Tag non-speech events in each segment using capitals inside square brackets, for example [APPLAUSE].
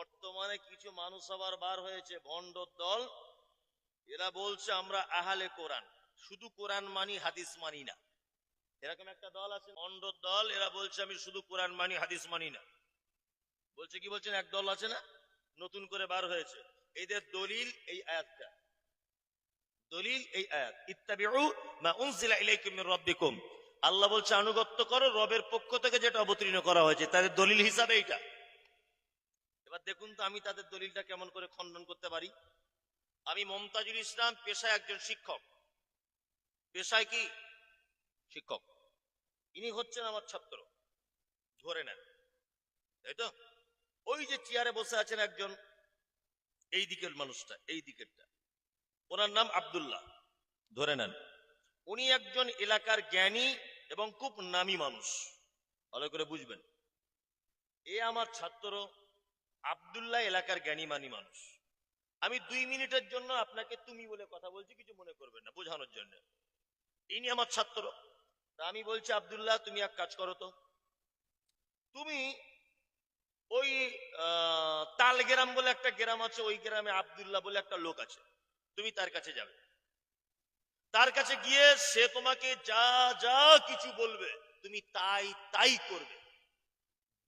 বর্তমানে কিছু মানুষ আবার বার হয়েছে, ভণ্ড দল। এরা বলছে, আমরা আহালে কোরআন। শুধু কোরআন মানি, হাদিস মানি না। এরকম একটা দল আছে, ভণ্ড দল। এরা বলছে, আমি শুধু কোরআন মানি, হাদিস মানি না। বলছে, কি বলছেন? এক দল আছে না? নতুন করে বার হয়েছে। এদের দলিল এই আয়াতটা। দলিল এই আয়াত। ইত্তাবিউ মা উনজিলা ইলাইকুম মির রাব্বিকুম। আল্লাহ বলছে, আনুগত্য করো, রবের পক্ষ থেকে যেটা অবতীর্ণ করা হয়েছে। তাদের দলিল হিসাবে এইটা। এবার দেখুন তো আমি তাদের দলিলটা কেমন করে খণ্ডন করতে পারি। আমি মমতাজুল ইসলাম পেশায় একজন শিক্ষক। পেশায় কি? শিক্ষক। ইনি হচ্ছেন আমার ছাত্র। ধরে নেন। তাই তো? ওই যে চেয়ারে বসে আছেন একজন, এই দিকের মানুষটা, এই দিকেরটা। ওনার নাম আব্দুল্লাহ। ধরে নেন। উনি একজন এলাকার জ্ঞানী এবং খুব নামী মানুষ। ভালো করে বুঝবেন। এ আমার ছাত্র আব্দুল্লাহ এলাকার জ্ঞানী মানি মানুষ। আমি দুই মিনিটের জন্য আপনাকে তুমি বলে কথা বলছি, কিছু মনে করবেন না, বোঝানোর জন্য। ইনি আমার ছাত্র। তা আমি বলছি, আব্দুল্লাহ, তুমি এক কাজ করো তো। তুমি ওই তাল গ্রাম বলে একটা গ্রাম আছে, ওই গ্রামে আবদুল্লাহ বলে একটা লোক আছে। তুমি তার কাছে যাবে। তার কাছে গিয়ে সে তোমাকে যা যা কিছু বলবে, তুমি তাই তাই করবে।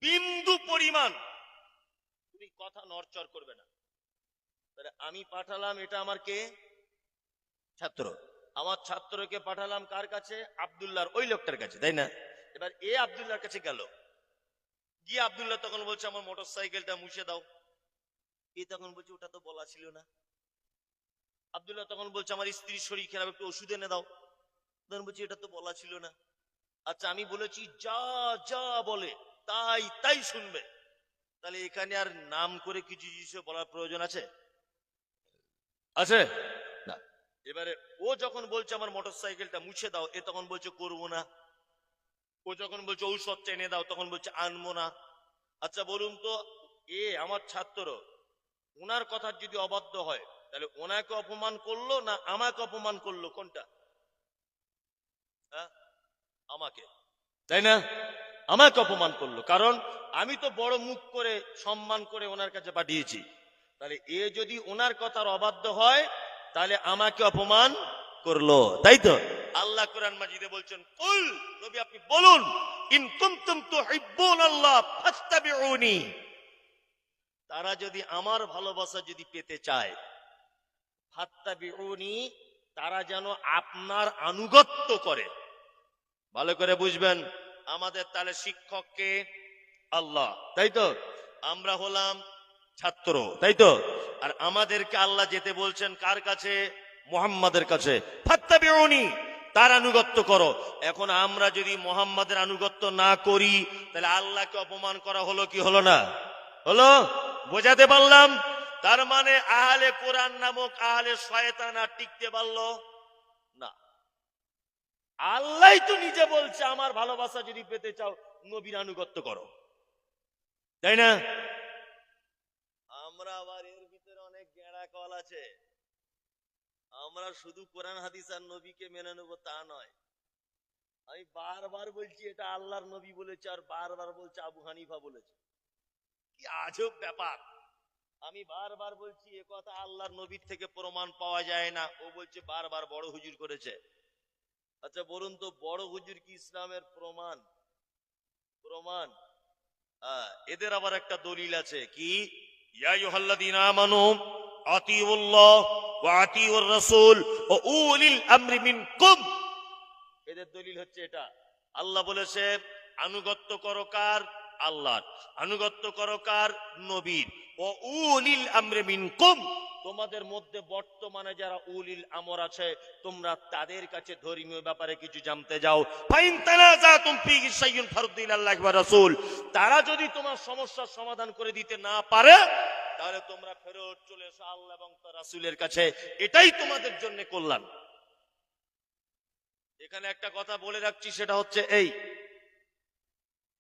বিন্দু পরিমাণ কথা নড়চড় করবে না। তাহলে আমি পাঠালাম এটা আমার কে? ছাত্র। আমার ছাত্রকে পাঠালাম কার কাছে? আব্দুল্লাহর, ওই লোকটার কাছে, তাই না? এবার এ আব্দুল্লাহর কাছে গেল। গিয়ে আব্দুল্লাহ তখন বলছে, আমার মোটর সাইকেলটা মুছে দাও। এ তখন বলছে, ওটা তো বলা ছিল না। আব্দুল্লাহ তখন বলছে, আমার স্ত্রীর শরীর খারাপ, একটু ওষুধ এনে দাও। তখন বলছি, এটা তো বলা ছিল না। আচ্ছা আমি বলেছি, যা যা বলে, তাই তাই শুনবে। তাহলে এখানে আর নাম করে কিছু জিনিস বলার প্রয়োজন আছে? আছে? না। এবারে ও যখন বলছে আমার মোটর সাইকেলটা মুছে দাও, এ তখন বলছে করব না। ও যখন বলছে ঔষধটা এনে দাও, তখন বলছে আনব না। আচ্ছা বলুন তো, এ আমার ছাত্র ওনার কথা যদি অবাধ্য হয়, তাহলে ওনাকে অপমান করল না আমাকে অপমান করল? কোনটা? হ্যাঁ? আমাকে। তাই না? আমাকে অপমান করল। কারণ আমি তো বড় মুখ করে সম্মান করে ওনার কাছে পাঠিয়েছি। তাহলে এ যদি ওনার কথার অবাধ্য হয়, তাহলে আমাকে অপমান করল। তাই তো? আল্লাহ কোরআন মাজিদে বলছেন, কুল, নবী আপনি বলুন, ইন কুনতুম তুহিব্বুন আল্লাহ ফাত্তাবিউনি তারা যদি আমার ভালোবাসা যদি পেতে চায় ফাত্তাবিউনি তারা যেন আপনার আনুগত্য করে। ভালো করে বুঝবেন আমাদের তাহলে শিক্ষককে আল্লাহ। তাই তো? আমরা হলাম ছাত্র। তাই তো? আর আমাদেরকে আল্লাহ যেতে বলছেন কার কাছে? মোহাম্মদের কাছে। ফাত্তাবিউনি তার আনুগত্য করো। এখন আমরা যদি মোহাম্মদের আনুগত্য না করি তাহলে আল্লাহকে অপমান করা হলো কি হলো না? হলো? বোঝাতে পারলাম? তার মানে আহলে কোরআন নামক আহলে শয়তান আর টিকতে পারল? আল্লাহ তো নিজে বলছে, আমার ভালোবাসা যদি পেতে চাও, নবীর আনুগত্য করো। তাই না? আমরা আবার এর ভিতরে অনেক গেঁড়া কল আছে। আমরা শুধু কোরআন, হাদিস আর নবীকে মেনে নেব তা নয়। আমি বারবার বলছি, এটা আল্লাহর নবী বলেছে আর বারবার বলছে, আবু হানিফা বলেছে। কি আজব ব্যাপার। আমি বারবার বলছি, এ কথা আল্লাহর নবীর থেকে প্রমাণ পাওয়া যায় না। ও বলছে, বারবার বড় হুজুর করেছে। আচ্ছা বলুন তো বড় হুজুর কি ইসলামের প্রমাণ? প্রমাণ? হ্যাঁ, এদের আবার একটা দলিল আছে কি? এদের দলিল হচ্ছে এটা। আল্লাহ বলেছে আনুগত্য করো কার? আল্লাহর। আনুগত্য করো কার? নবীর। ও তোমাদের মধ্যে বর্তমানে যারা উলিল আমর আছে, তোমরা তাদের কাছে ধর্মীয় ব্যাপারে কিছু জানতে যাও। রাসূল। তারা যদি তোমার সমস্যার সমাধান করে দিতে না পারে, তাহলে তোমরা ফেরত চলে এসো আল্লাহ এবং তার রাসূলের কাছে। এটাই তোমাদের জন্য কল্যাণ। এখানে একটা কথা বলে রাখছি, সেটা হচ্ছে এই।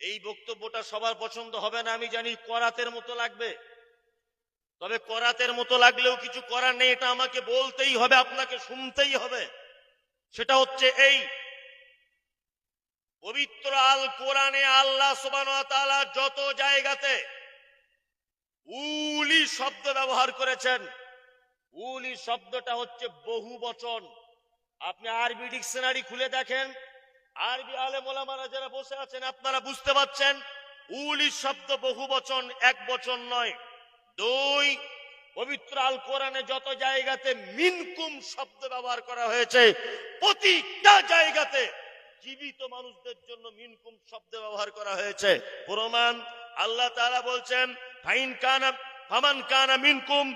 এই বক্তব্যটা সবার পছন্দ হবে না, আমি জানি করাতের মতো লাগবে। তবে করাতের মতো লাগলেও কিছু করার নেই, এটা আমাকে বলতেই হবে, আপনাকে শুনতেই হবে। সেটা হচ্ছে এই, পবিত্র আল কোরআনে আল্লাহ ওয়া যত জায়গাতে উলি শব্দ ব্যবহার করেছেন, উলি শব্দটা হচ্ছে বহু বচন। আপনি আরবি ডিকশনারি খুলে দেখেন, আরবি আলেম ওলামারা যারা বসে আছেন, আপনারা বুঝতে পারছেন, উলি শব্দ বহু বচন, এক বচন নয়। দুই, পবিত্র আল কোরআনে যত জায়গাতে মিনকুম শব্দ ব্যবহার করা হয়েছে, প্রতিটা জায়গাতে জীবিত মানুষদের জন্য মিনকুম শব্দ ব্যবহার করা হয়েছে। প্রমাণ, আল্লাহ তাআলা বলছেন, ফাইন কানা, ফামান কানা মিনকুম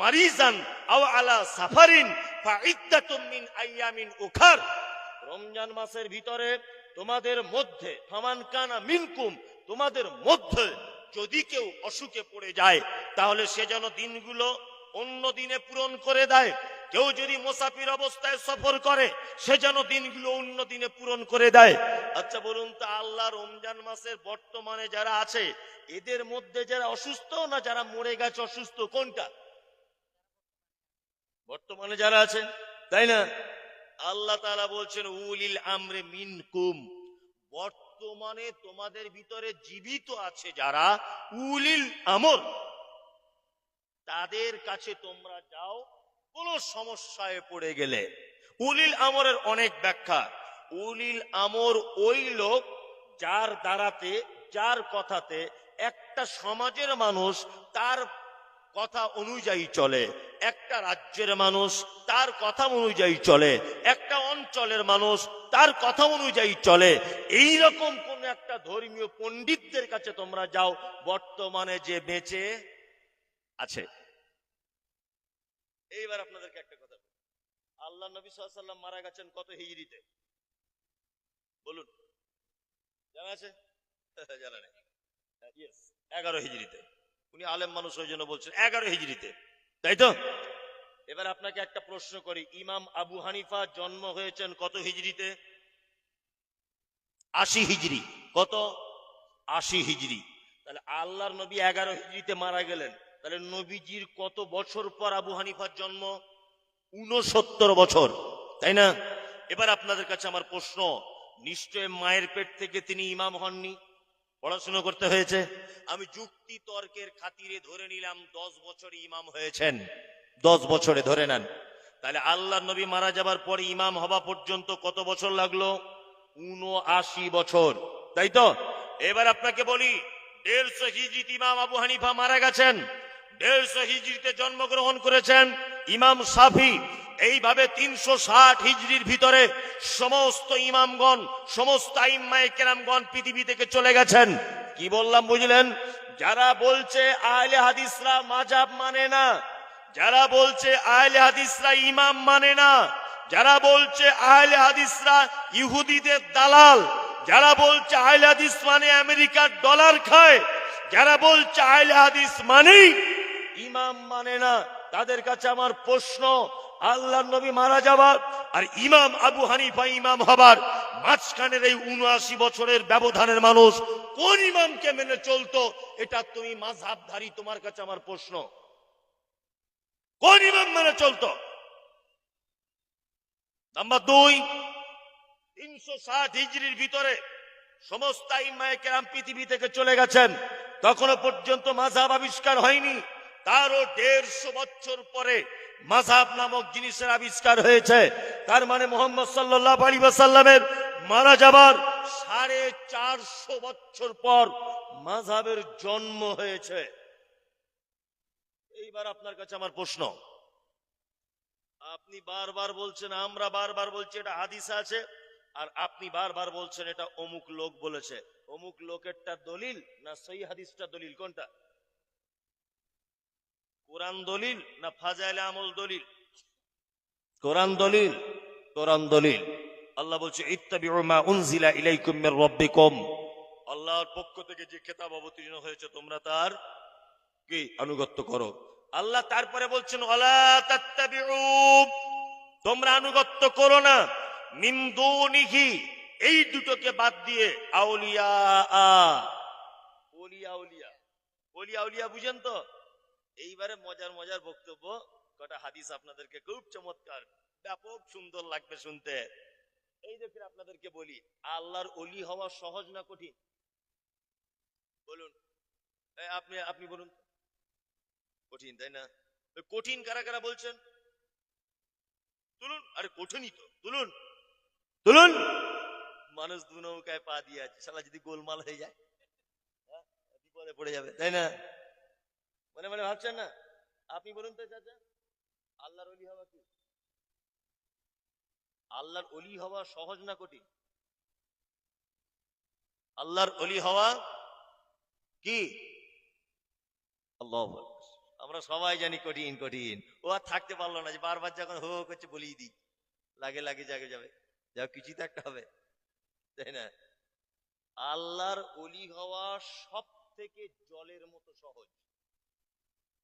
মারিজান আও আলা সাফারিন ফাইদ্দাতুম মিন আইয়ামিন উখার। রমজান মাসের ভিতরে তোমাদের মধ্যে, ফামান কানা মিনকুম তোমাদের মধ্যে যদি কেউ অসুখে পড়ে যায়, তাহলে সে যেন দিনগুলো অন্য দিনে পূরণ করে দেয়। কেউ যদি মোসাফির অবস্থায় সফর করে, সে যেন দিনগুলো অন্য দিনে পূরণ করে দেয়। আচ্ছা বলুন তো, আল্লাহ রমজান মাসের বর্তমানে যারা আছে, এদের মধ্যে যারা অসুস্থ না যারা মরে গেছে, অসুস্থ কোনটা? বর্তমানে যারা আছে তাই না? আল্লাহ তাআলা বলছেন, উলিল আমরে মিনকুম। বর্তমানে তোমাদের ভিতরে জীবিত আছে যারা উলিল আমর তাদের কাছে তোমরা যাও, কোন সমস্যায় পড়ে গেলে। উলিল আমরের অনেক ব্যাখ্যা। উলিল আমর ওই লোক যার দ্বারাতে, যার কথাতে একটা সমাজের মানুষ তার কথা অনুযায়ী চলে। একটা রাজ্যের মানুষ তার কথা অনুযায়ী চলে, একটা অঞ্চলের মানুষ তার কথা অনুযায়ী চলে। এই রকম কোন একটা ধর্মীয় পণ্ডিতদের কাছে তোমরা যাও, বর্তমানে যে বেঁচে আছে। এইবার আপনাদেরকে একটা কথা। আল্লাহ নবী সাল্লাম মারা গেছেন কত হিজড়িতে? বলুন। জানা আছে? [LAUGHS] জানা নেই। এগারো হিজড়িতে। উনি আলেম মানুষ ওই জন্য বলছেন, এগারো হিজড়িতে। তাই তো? এবার আপনাকে একটা প্রশ্ন করি, ইমাম আবু হানিফা জন্ম হয়েছেন কত হিজড়িতে? আশি হিজড়ি। কত? আশি হিজড়ি। তাহলে আল্লাহর নবী এগারো হিজড়িতে মারা গেলেন। তাহলে নবীজির কত বছর পর আবু হানিফার জন্ম? উনসত্তর বছর। তাই না? এবার আপনাদের কাছে আমার প্রশ্ন, নিশ্চয় মায়ের পেট থেকে তিনি ইমাম হননি? পড়াশোনা করতে হয়েছে। আমি যুক্তি তর্কের খাতিরে ধরে নিলাম দশ বছর ইমাম হয়েছেন। দশ বছরে ধরে নেন। তাহলে আল্লাহ নবী মারা যাবার পরে ইমাম হওয়া পর্যন্ত কত বছর লাগল? উনআশি বছর। তাই তো? এবার আপনাকে বলি, দেড়শো হিজিত ইমাম আবু হানিফা মারা গেছেন। দেড়শো হিজড়িতে জন্মগ্রহণ করেছেন ইমাম সাফি। এইভাবে তিনশো ষাট হিজড়ির ভিতরে সমস্ত ইমামগণ, সমস্ত আইম্মায়ে কেরামগণ পৃথিবী থেকে চলে গেছেন। কি বললাম বুঝলেন? যারা বলছে আহলে হাদিসরা মাজাব মানে না, যারা বলছে আহলে হাদিসরা ইমাম মানে না, যারা বলছে আহলে হাদিসরা ইহুদিদের দালাল, যারা বলছে আহলে হাদিস মানে আমেরিকার ডলার খায়, যারা বলছে আহলে হাদিস মানেই ইমাম মানে না, তাদের কাছে আমার প্রশ্ন আল্লাহ নবী মারা যাবার, আর ইমাম আবু হানিফা ইমাম হবার মাঝখানের এই উনআশি বছরের ব্যবধানের মানুষ কোন ইমামকে মেনে চলতো, এটা তুমি মাঝহাবধারী তোমার কাছে আমার প্রশ্ন। কোন ইমাম মেনে চলতো? নাম্বার দুই, তিনশো ষাট হিজড়ির ভিতরে সমস্ত ইমায় কেরাম পৃথিবী থেকে চলে গেছেন, তখনো পর্যন্ত মাঝাব আবিষ্কার হয়নি। তারও দেড়শো বছর পরে মাঝাব নামক জিনিসের আবিষ্কার হয়েছে। তার মানে মোহাম্মদ সাল্লাহ আলী সাল্লামের মারা যাবার সাড়ে চারশো বছর পর মাঝাবের জন্ম হয়েছে। এইবার আপনার কাছে আমার প্রশ্ন। আপনি বারবার বলছেন, আমরা বারবার বলছি এটা হাদিস আছে, আর আপনি বারবার বলছেন এটা অমুক লোক বলেছে। অমুক লোকেরটা দলিল না সই হাদিসটা দলিল কোনটা? কোরআন দলিল না ফাজাইল আমল দলিল? কোরআন দলিল কোরআন দলিল। আল্লাহ বলছে ইত্তাবিউ মা উনজিলা ইলাইকুম মির রাব্বিকুম। আল্লাহর পক্ষ থেকে যে খেতাব অবতীর্ণ হয়েছে তোমরা তার কি? আনুগত্য করো। আল্লাহ তারপরে বলছেন ওয়ালা তাত্তাবিউ। তোমরা আনুগত্য করো না। মিন দুনিহি এই দুটোকে বাদ দিয়ে আউলিয়া আ ওলিয়া উলিয়া ওলিয়া উলিয়া বুঝেন তো? এইবারে মজার মজার বক্তব্য। কটা হাদিস আপনাদেরকে খুব চমৎকার ব্যাপক সুন্দর লাগবে শুনতে। এই দেখুন আপনাদেরকে বলি আল্লাহর অলি হওয়া সহজ না কঠিন? বলুন। আপনি আপনি বলুন। কঠিন তাই না? কঠিন কারা কারা বলছেন? তুলুন আরে কঠিনই তো তুলুন। তুলুন! মানুষ দু নৌকায় পা দিয়ে আছে শালা যদি গোলমাল হয়ে যায় হ্যাঁ, বিপদে পড়ে যাবে তাই না? মনে মনে ভাবছেন না? আপনি বলুন তো চাচা, আল্লাহর অলি হওয়া কি? আল্লাহর অলি হওয়া সহজ না কঠিন? আল্লাহর অলি হওয়া কি? আমরা সবাই জানি কঠিন কঠিন। ও আর থাকতে পারল না যে বারবার যখন হো করছে বলিয়ে দিই। লাগে লাগে, জাগে যাবে। যা কিছু তো একটা হবে। তাই না? আল্লাহর অলি হওয়া সব থেকে জলের মতো সহজ।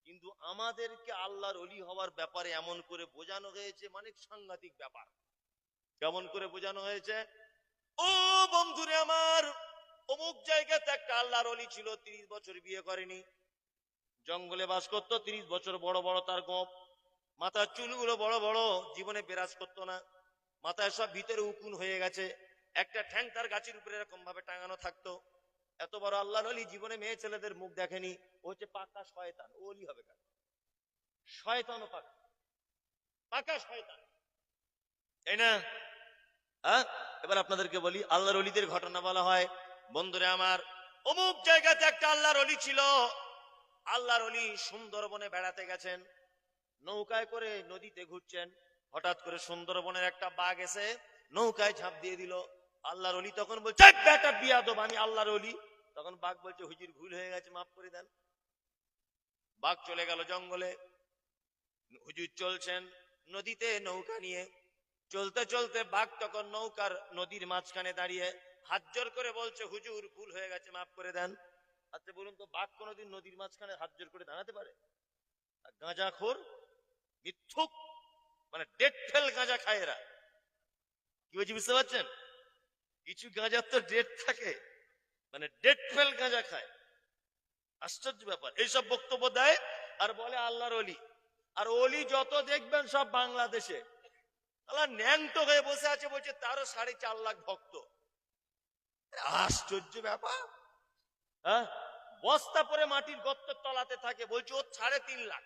কিন্তু আমাদেরকে আল্লাহর অলি হওয়ার ব্যাপারে এমন করে বোঝানো হয়েছে মানে সাংঘাতিক ব্যাপার। কেমন করে বোঝানো হয়েছে? ও বন্ধুরে আমার, অমুক জায়গাতে একটা আল্লাহর অলি ছিল, তিরিশ বছর বিয়ে করেনি। জঙ্গলে বাস করতো, তিরিশ বছর বড় বড় তার গোপ। মাথার চুলগুলো বড় বড়, জীবনে বিরাজ করতো না। মাথায় সব ভিতরে উকুন হয়ে গেছে। একটা ঠ্যাং তার গাছের উপরে এরকম ভাবে টাঙানো থাকতো। এত বড় আল্লাহর অলি জীবনে মেয়ে ছেলেদের মুখ দেখেনি। ও হচ্ছে পাকা শয়তান। ও অলি হবে কেন? শয়তান ও পাকা। পাকা শয়তান। তাই না? হ্যাঁ এবার আপনাদেরকে বলি, আল্লাহর অলিদের ঘটনা বলা হয়, বন্ধুরে আমার, অমুক জায়গাতে একটা আল্লাহর অলি ছিল। আল্লাহর অলি সুন্দরবনে বেড়াতে গেছেন। নৌকায় করে নদীতে ঘুরছেন। হঠাৎ করে সুন্দরবনের একটা বাঘ এসে নৌকায় ঝাঁপ দিয়ে দিল। আল্লাহর অলি তখন বলছে, "এই বেটা বিয়াদব, আমি আল্লাহর অলি। তখন বাঘ বলছে, হুজুর, ভুল হয়ে গেছে, মাফ করে দেন। বাঘ চলে গেল জঙ্গলে। হুজুর চলছেন নদীতে নৌকা নিয়ে। চলতে চলতে বাঘ তখন নৌকার নদীর মাঝখানে দাঁড়িয়ে হাত জোর করে বলছে, হুজুর, ভুল হয়ে গেছে, মাফ করে দেন। আচ্ছা বলুন তো, বাঘ কোনোদিন নদীর মাঝখানে হাত জোর করে দাঁড়াতে পারে? গাঁজা খোর, মিথ্যুক মানে ডেট ফেল গাঁজা খায় এরা। কি বলছি, বুঝতে পারছেন? কিছু গাঁজার তো ডেট থাকে। মানে ডেট ফেল গাঁজা খায়। আশ্চর্য ব্যাপার। এইসব বক্তব্য দেয় আর বলে আল্লাহর অলি আর অলি যত দেখবেন সব বাংলাদেশে। হয়ে বসে আছে বলছে, তারও সাড়ে চার লাখ ভক্ত। আশ্চর্য ব্যাপার। হ্যাঁ? বস্তা পরে মাটির গর্তের তলাতে থাকে, বলছে, ওর সাড়ে তিন লাখ।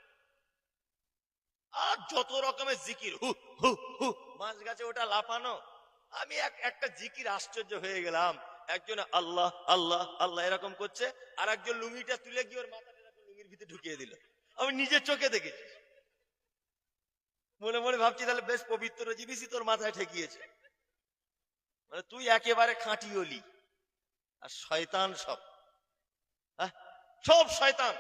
আর যত রকমের জিকির, হু হু হু, মাছ গাছে ওটা লাফানো। আমি এক, একটা জিকির আশ্চর্য হয়ে গেলাম। একজন, আল্লাহ আল্লাহ আল্লাহ এরকম করছে, আর একজন লুঙ্গিটা তুলে গিয়ে ওর মাথাটা এরকম লুঙ্গির ভিতরে ঢুকিয়ে দিল। আমি নিজের চোখে দেখেছি। মনে মনে ভাবছি, তাহলে বেশ পবিত্র জিনিসই তোর মাথায় ঠেকিয়েছে। মানে তুই একেবারে খাঁটি অলি আর শয়তান সব। হ্যাঁ? সব শয়তান।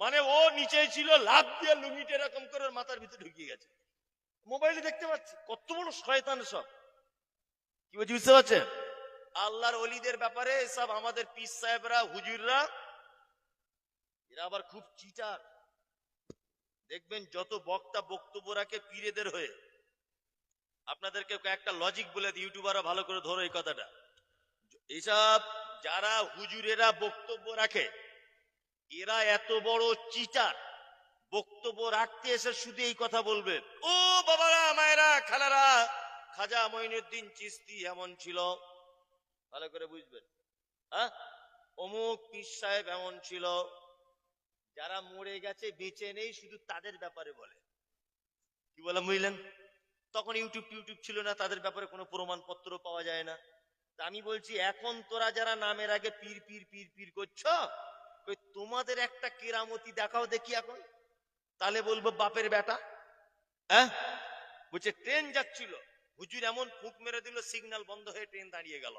মানে ও নিচে ছিল লাভ দিয়ে লুঙ্গিটা এরকম করে ওর মাথার ভিতরে ঢুকিয়ে গেছে। মোবাইলে দেখতে পাচ্ছি, কত বড় শয়তান সব কি বলছি, বুঝতে পারছেন? আল্লাহর অলিদের ব্যাপারে সব আমাদের পিস সাহেবরা, হুজুররা, এরা আবার খুব চিটার দেখবেন যত বক্তা বক্তব্য রাখে পীরেদের হয়ে। আপনাদেরকে একটা লজিক বলে দিই, ইউটিউবাররা ভালো করে ধরো এই কথাটা। এইসব যারা হুজুরেরা বক্তব্য রাখে, এরা এত বড় চিটার বক্তব্য রাখতে এসে শুধু এই কথা বলবে। ও বাবারা, মায়েরা, খালারা, খাজা মঈনুদ্দিন চিস্তি এমন ছিল। ভালো করে বুঝবেন। হ্যাঁ? অমুক পীর সাহেব এমন ছিল। যারা মরে গেছে, বেঁচে নেই, শুধু তাদের ব্যাপারে বলে। কি বলে বুঝলেন? তখন ইউটিউব টিউটিউব ছিল না, তাদের ব্যাপারে কোনো প্রমাণপত্র পাওয়া যায় না। আমি বলছি, এখন তোরা যারা নামের আগে পীর পীর পীর পীর করছ তোমাদের একটা কেরামতি দেখাও দেখি এখন। তাহলে বলব বাপের বেটা। হ্যাঁ? বলছে, ট্রেন যাচ্ছিল। হুজুর এমন ফুক মেরে দিল, সিগন্যাল বন্ধ হয়ে ট্রেন দাঁড়িয়ে গেল।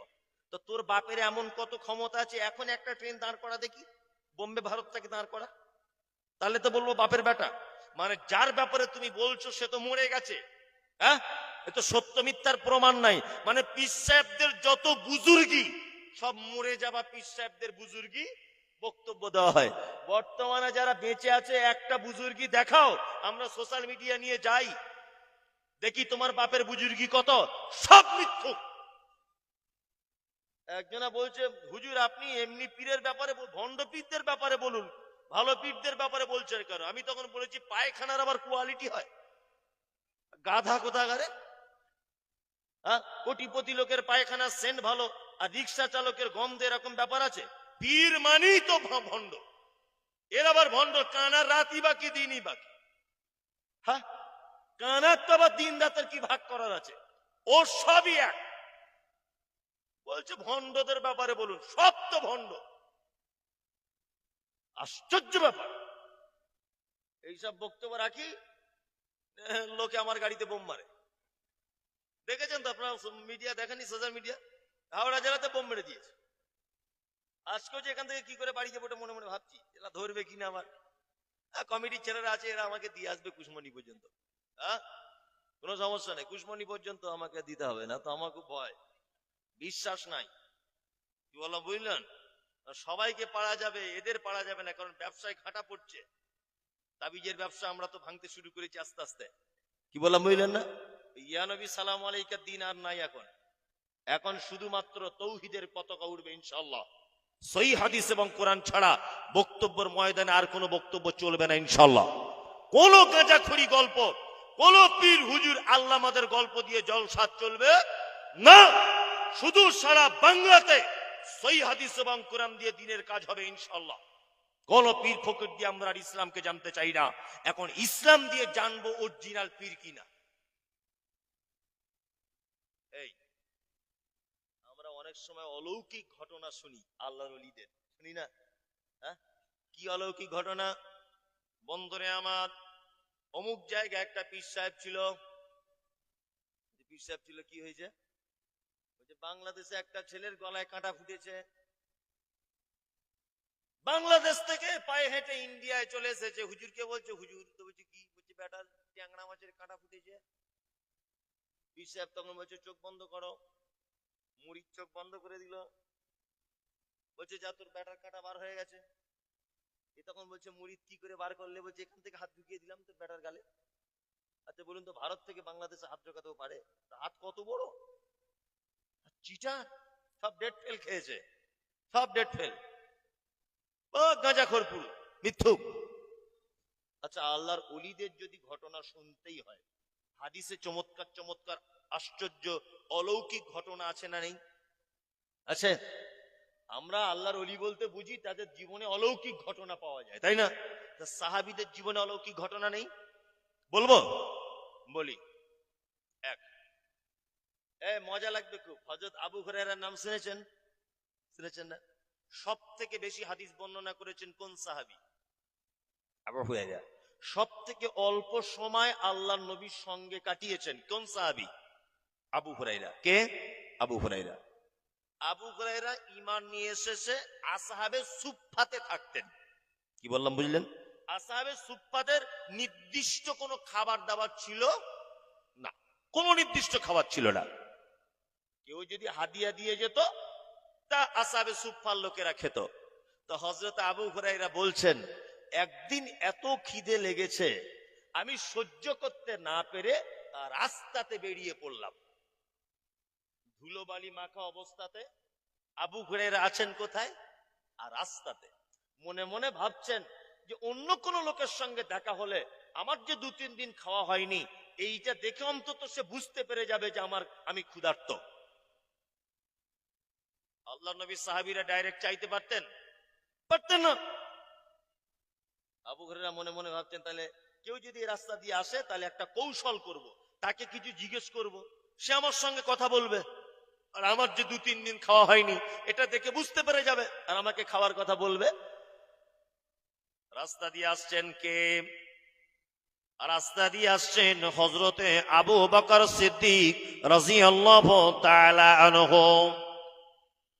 তো তোর বাপের এমন কত ক্ষমতা আছে, এখন একটা ট্রেন দাঁড় করা দেখি? বোম্বে ভারত থেকে দাঁড় করা। তাহলে তো বলব বাপের বেটা। মানে যার ব্যাপারে তুমি বলছো, সে তো মরে গেছে। হ্যাঁ? এ তো সত্য মিথ্যার প্রমাণ নাই। মানে পীর সাহেবদের যত বুজুর্গি, সব মরে যাবা পীর সাহেবদের বুজুর্গি। বক্তব্য দেওয়া হয়। বর্তমানে যারা বেঁচে আছে, একটা বুজুর্গি দেখাও, আমরা সোশ্যাল মিডিয়া নিয়ে যাই। দেখি তোমার বাপের বুজুর্গি কত? সব মিথ্যুক। একজনা বলছে, হুজুর, আপনি এমনি পীরের ব্যাপারে ভণ্ড পীরদের ব্যাপারে বলুন। ভালো পীরদের ব্যাপারে বলছেন কেন? আমি তখন বলেছি, পায়খানার আবার কোয়ালিটি হয়? গাধা কোথাকারে? হ্যাঁ কোটিপতি লোকের পায়খানার সেন্ট ভালো, আর রিক্সা চালকের গন্ধ এরকম ব্যাপার আছে? পীর মানেই তো ভণ্ড। এর আবার ভণ্ড, কানার রাতই বাকি দিনই বাকি হ্যাঁ? কানার তো আবার দিন রাতের কি ভাগ করার আছে? ও সবই এক। বলছে ভণ্ডদের ব্যাপারে বলুন, সব তো ভণ্ড। আশ্চর্য ব্যাপার। এইসব বক্তব্য রাখি, লোকে আমার গাড়িতে বোম মারে। দেখেছেন তো আপনারা মিডিয়া দেখেনি সোশ্যাল মিডিয়া হাওড়া জেলাতে বোম মেরে দিয়েছে। আজকেও যে এখান থেকে কি করে বাড়ি যাব ওটা মনে মনে ভাবছি। এরা ধরবে কিনা আমার কমিটির ছেলেরা আছে, এরা আমাকে দিয়ে আসবে কুশমণি পর্যন্ত। হ্যাঁ? কোনো সমস্যা নেই, কুশমণি পর্যন্ত আমাকে দিতে হবে, না তো আমার খুব ভয়। বিশ্বাস নাই। কি বললাম, বুঝলেন? সবাইকে পারা যাবে, এদের পারা যাবে না, কারণ ব্যবসায় ঘাটা পড়ছে। তাবিজের ব্যবসা আমরা তো ভাঙতে শুরু করেছি আস্তে আস্তে। কি বললাম, বুঝলেন না? ইয়ানবী সালাম আলাইকার দিন আর নাই এখন। এখন শুধুমাত্র তৌহিদের পতাকা উঠবে ইনশাল্লাহ সই হাদিস এবং কোরআন ছাড়া বক্তব্যের ময়দানে আর কোনো বক্তব্য চলবে না ইনশাল্লাহ কোন গাঁজাখড়ি গল্প, কোন পীর হুজুর আল্লামাদের গল্প দিয়ে জলসাদ চলবে না। শুধু সারা বাংলাতে সই হাদিস এবং কোরআন দিয়ে দিনের কাজ হবে ইনশাল্লাহ কোন পীর ফকির দিয়ে আমরা ইসলামকে জানতে চাই না। এখন ইসলাম দিয়ে জানব অরিজিনাল পীর কিনা এই আমরা অনেক সময় অলৌকিক ঘটনা শুনি, আল্লাহর অলিদের শুনি না? হ্যাঁ? কি অলৌকিক ঘটনা? বন্দরে আমার অমুক জায়গায় একটা পীর সাহেব ছিল। পীর সাহেব ছিল কি হয়েছে? বাংলাদেশে একটা ছেলের গলায় কাঁটা ফুটেছে। বাংলাদেশ থেকে পায়ে হেঁটে ইন্ডিয়ায় চলে এসেছে। হুজুরকে বলছে, হুজুর, তো বলছে কি? বলছে বেটার ট্যাংরা মাছের কাঁটা ফুটেছে। পীর সাহেব তখন বলছে, চোখ বন্ধ করো। মুড়ির চোখ বন্ধ করে দিল। বলছে, যা তোর ব্যাটার কাটা বার হয়ে গেছে। এ তখন বলছে মুড়িদ কি করে বার করলে? বলছে, এখান থেকে হাত ঢুকিয়ে দিলাম তোর ব্যাটার গালে। আচ্ছা বলুন তো, ভারত থেকে বাংলাদেশে হাত ঢোকাতেও পারে? হাত কত বড়? চিটা সব ডেট ফেল খেয়েছে। সব ডেট ফেল। গাঁজা খরপুর মিথ্যুক। আচ্ছা আল্লাহর অলিদের যদি ঘটনা শুনতেই হয়, হাদিসে চমৎকার চমৎকার আশ্চর্য অলৌকিক ঘটনা আছে না নেই? আছে। আমরা আল্লাহর অলি বলতে বুঝি তাদের জীবনে অলৌকিক ঘটনা পাওয়া যায়, তাই না? সাহাবিদের জীবনে অলৌকিক ঘটনা নেই? বলব? বলি। এক। এ, মজা লাগবে খুব। হজরত আবু হরেরার নাম শুনেছেন? শুনেছেন না? সব থেকে বেশি হাদিস বর্ণনা করেছেন কোন সাহাবি? সব থেকে অল্প সময় আল্লাহ নবীর সঙ্গে কাটিয়েছেন। কোন সাহাবি? আবু হুরাইরা কে? আবু হুরাইরা আবু হুরাইরা ইমান নিয়ে এসেছে আসাহাবে সুফাতে থাকতেন। কি বললাম বুঝলেন? আসাহাবে সুফাতের নির্দিষ্ট কোনো খাবার দাবার ছিল না। কোনো নির্দিষ্ট খাবার ছিল না। কেউ যদি হাদিয়া দিয়ে যেত তা আসাবে সুফার লোকেরা খেত। তো হজরত আবু হুরাইরা বলছেন একদিন এত খিদে লেগেছে আমি সহ্য করতে না পেরে রাস্তাতে বেরিয়ে পড়লাম। ধুলোবালি মাখা অবস্থাতে আবু ঘুরেরা আছেন কোথায়? আর রাস্তাতে। মনে মনে ভাবছেন যে অন্য কোন লোকের সঙ্গে দেখা হলে আমার যে দু তিন দিন খাওয়া হয়নি, এইটা দেখে অন্তত সে বুঝতে পেরে যাবে যে আমার, আমি ক্ষুধার্ত। আল্লাহ নবী সাহাবিরা ডাইরেক্ট চাইতে পারতেন? পারতেন না। আবু ঘরেরা মনে মনে ভাবছেন, তাহলে কেউ যদি রাস্তা দিয়ে আসে, তাহলে একটা কৌশল করব। তাকে কিছু জিজ্ঞেস করব। সে আমার সঙ্গে কথা বলবে। আর আমার যে দু তিন দিন খাওয়া হয়নি, এটা দেখে বুঝতে পেরে যাবে। আর আমাকে খাওয়ার কথা বলবে? রাস্তা দিয়ে আসছেন কে? রাস্তা দিয়ে আসছেন হজরতে আবু বকর সিদ্দিক রাজি আল্লাহ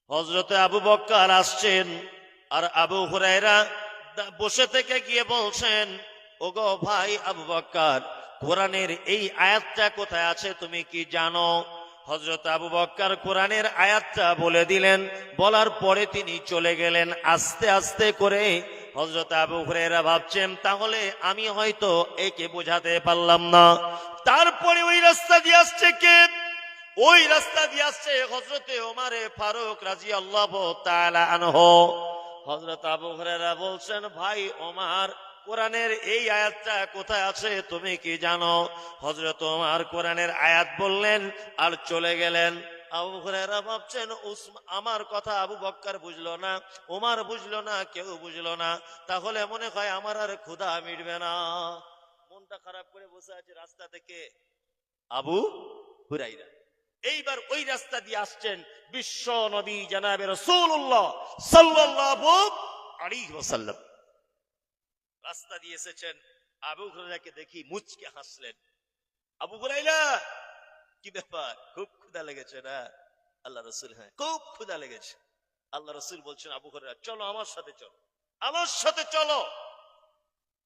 হজরতে আবু বক্কর আসছেন, আর আবু হুরাইরা বসে থেকে গিয়ে বলছেন, ওগো ভাই আবু বক্কর কোরআনের এই আয়াতটা কোথায় আছে তুমি কি জানো? হজরত আবু বক্কর কোরআনের আয়াতটা বলে দিলেন, বলার পরে তিনি চলে গেলেন আস্তে আস্তে করে। হজরত আবু হুরায়রা ভাবছেন, তাহলে আমি হয়তো একে বোঝাতে পারলাম না। তারপরে ওই রাস্তা দিয়ে আসছে কে? ওই রাস্তা দিয়ে আসছে হজরতে ওমারে ফারুক রাজি আল্লাহ আনহ। হজরত আবু হুরায়রা বলছেন, ভাই ওমার কোরআনের এই আয়াতটা কোথায় আছে তুমি কি জানো? হজরত ওমার কোরআনের আয়াত বললেন আর চলে গেলেন। আবু হুরায়রা ভাবছেন আমার কথা আবু বক্কর বুঝলো না, ওমার বুঝলো না, কেউ বুঝলো না। তাহলে মনে হয় আমার আর ক্ষুধা মিটবে না। মনটা খারাপ করে বসে আছে রাস্তা থেকে আবু হুরাইরা এইবার ওই রাস্তা দিয়ে আসছেন বিশ্ব নবী জানাবে রসুল্লাহ সাল্লাল্লাহু আলাইহি ওয়াসাল্লাম। রাস্তা দিয়ে এসেছেন। আবু হুরাইরাকে দেখি মুচকে হাসলেন। আবু হুরাইরা কি ব্যাপার? খুব ক্ষুধা লেগেছে না? আল্লাহ রসুল হ্যাঁ খুব ক্ষুধা লেগেছে। আল্লাহ রসুল বলছেন, আবু হুরাইরা চলো আমার সাথে চলো। আমার সাথে চলো!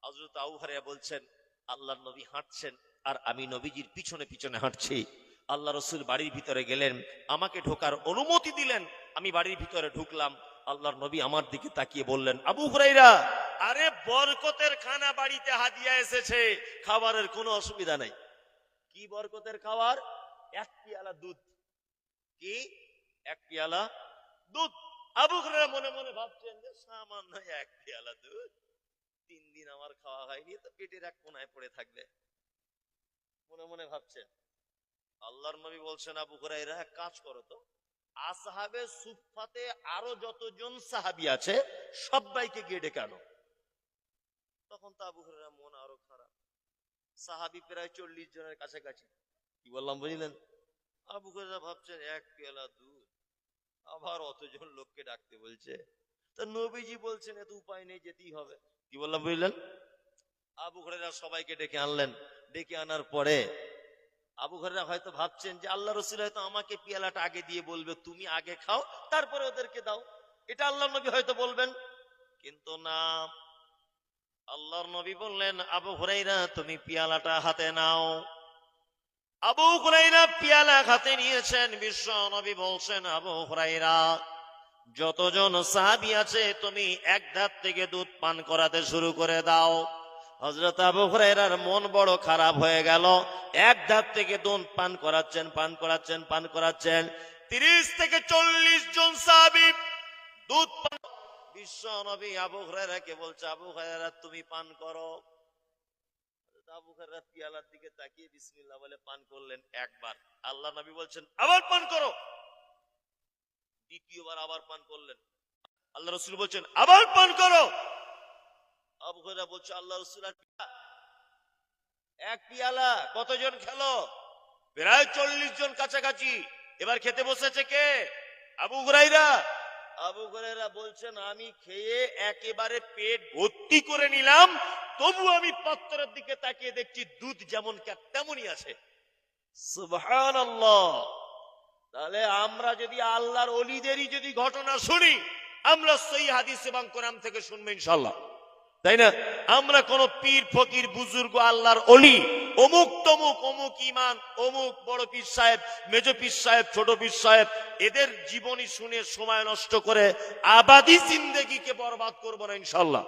হযরত আবু হুরাইরা বলছেন, আল্লাহর নবী হাঁটছেন আর আমি নবীজির পিছনে পিছনে হাঁটছি। আল্লাহ রসুল বাড়ির ভিতরে গেলেন, আমাকে ঢোকার অনুমতি দিলেন। আমি বাড়ির ভিতরে ঢুকলাম। আল্লাহর নবী আমার দিকে তাকিয়ে বললেন, আবু হুরাইরা আরে বরকতের খানা বাড়িতে হাদিয়া এসেছে, খাবারের কোনো অসুবিধা নাই। কি বরকতের খাবার? এক পিয়ালা দুধ। কি? এক পিয়ালা দুধ। আবু হুরাইরা মনে মনে ভাবছেন যে সামান্য এক পিয়ালা দুধ। তিন দিন আমার খাওয়া হয়নি, তো পেটের এক কোনায় পড়ে থাকবে। মনে মনে ভাবছেন। আল্লাহর নবী বলছেন, আবু হুরাইরা এক কাজ করো তো। আসহাবে সুফাতে আরও যতজন সাহাবি আছে সবাইকে গিয়ে ডেকে আনো তখন তো আবু হুরাইরা মন আরও খারাপ। সাহাবী প্রায় চল্লিশ জনের কাছাকাছি। কি বললাম, বুঝলেন? আবু হুরাইরা ভাবছেন, এক পেয়ালা দুধ। আবার অতজন লোককে ডাকতে বলছে? তা নবীজি বলছেন এত উপায় নেই, যেতেই হবে। কি বললাম, বুঝলেন? আবু হুরাইরা সবাইকে ডেকে আনলেন। ডেকে আনার পরে আবু হুরাইরা হয়তো ভাবছেন যে, আল্লাহ রসুল হয়তো আমাকে পিয়ালাটা আগে দিয়ে বলবে, তুমি আগে খাও, তারপরে ওদেরকে দাও। এটা আল্লাহ নবী হয়তো বলবেন। কিন্তু না আল্লাহর নবী বললেন, আবু হুরাইরা, তুমি পিয়ালাটা হাতে নাও। আবু হুরাইরা পিয়ালা হাতে নিয়েছেন। বিশ্ব নবী বলছেন, আবু হুরাইরা, যতজন সাহাবি আছে, তুমি এক ধাপ থেকে দুধ পান করাতে শুরু করে দাও। হজরত আবু হুরাইরার মন বড় খারাপ হয়ে গেল। এক ধাপ থেকে দুধ পান করাচ্ছেন পান করাচ্ছেন পান করাচ্ছেন। তিরিশ থেকে চল্লিশ জন সাহাবি দুধ পান বিশ্ব নবী আবু হুরাইরাকে বলছে, আবু হুরাইরা তুমি পান করো। আবু হুরাইরা পিয়ালার দিকে তাকিয়ে বিসমিল্লাহ বলে পান করলেন একবার। আল্লাহ নবী বলছেন, আবার পান করো। দ্বিতীয়বার আবার পান করলেন। আল্লাহ রসুল বলছেন, আবার পান করো। আবু হুরায়রা বলছে, আল্লাহ রসুল এক পিয়ালা, কতজন খেলো? প্রায় চল্লিশ জন কাছাকাছি। এবার খেতে বসেছে কে? আবু হুরাইরা আবু হুরাইরা বলছেন, আমি খেয়ে একেবারে পেট ভর্তি করে নিলাম, তবু আমি পাত্রের দিকে তাকিয়ে দেখছি দুধ যেমন তেমনই আছে। সুবহানাল্লাহ। তাহলে আমরা যদি আল্লাহর অলিদেরই যদি ঘটনা শুনি, আমরা সই হাদিস এবং কোরআন থেকে শুনব ইনশাল্লাহ তাই না? আমরা কোন পীর, ফকির, বুজুর্গ, আল্লাহর অলি অমুক তমুক, অমুক ইমান, অমুক বড় পীর সাহেব, মেজ পীর সাহেব, ছোট পীর সাহেব, এদের জীবনী শুনে সময় নষ্ট করে আবাদি জিন্দেগিকে বরবাদ করব না ইনশাল্লাহ।